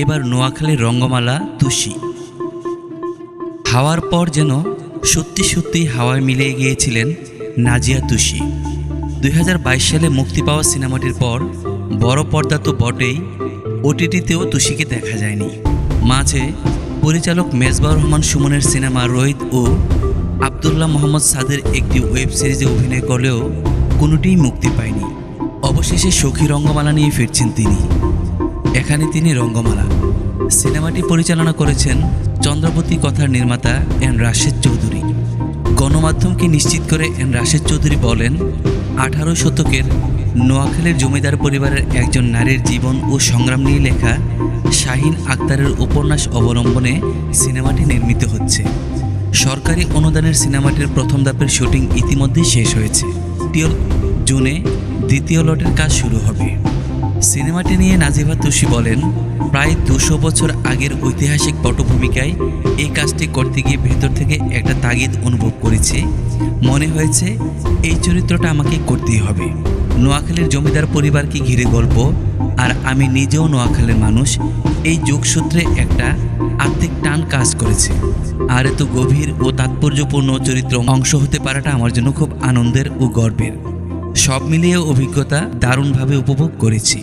এবার নোয়াখালীর রঙ্গমালা তুষি হাওয়ার পর যেন সত্যি সত্যি হাওয়ায় মিলিয়ে গিয়েছিলেন নাজিয়া তুষি দুই হাজার বাইশ সালে মুক্তি পাওয়া সিনেমাটির পর বড় পর্দা তো বটেই, ওটিটিতেও তুষিকে দেখা যায়নি। মাঝে পরিচালক মেজবাউর রহমান সুমনের সিনেমা রোহিত ও আবদুল্লাহ মোহাম্মদ সাদের একটি ওয়েব সিরিজে অভিনয় করলেও কোনোটিই মুক্তি পায়নি। অবশেষে সখী রঙ্গমালা নিয়ে ফিরছেন তিনি। এখানে তিনি রঙ্গমালা। সিনেমাটি পরিচালনা করেছেন চন্দ্রপতি কথার নির্মাতা এন রাশেদ চৌধুরী। গণমাধ্যমকে নিশ্চিত করে এন রাশেদ চৌধুরী বলেন, আঠারো শতকের নোয়াখালীর জমিদার পরিবারের একজন নারীর জীবন ও সংগ্রাম নিয়ে লেখা শাহিন আক্তারের উপন্যাস অবলম্বনে সিনেমাটি নির্মিত হচ্ছে। সরকারি অনুদানের সিনেমাটির প্রথম ধাপের শুটিং ইতিমধ্যেই শেষ হয়েছে। জুনে দ্বিতীয় লটের কাজ শুরু হবে। সিনেমাটি নিয়ে নাজিভা তুষি বলেন, প্রায় দুশো বছর আগের ঐতিহাসিক পটভূমিকায় এই কাজটি করতে গিয়ে ভেতর থেকে একটা তাগিদ অনুভব করেছি। মনে হয়েছে, এই চরিত্রটা আমাকে করতেই হবে। নোয়াখালীর জমিদার পরিবারকে ঘিরে গল্প, আর আমি নিজেও নোয়াখালীর মানুষ, এই যোগসূত্রে একটা আত্মিক টান কাজ করেছে। আর এত গভীর ও তাৎপর্যপূর্ণ চরিত্র অংশ হতে পারাটা আমার জন্য খুব আনন্দের ও গর্বের। সব মিলিয়ে অভিজ্ঞতা দারুণভাবে উপভোগ করেছি।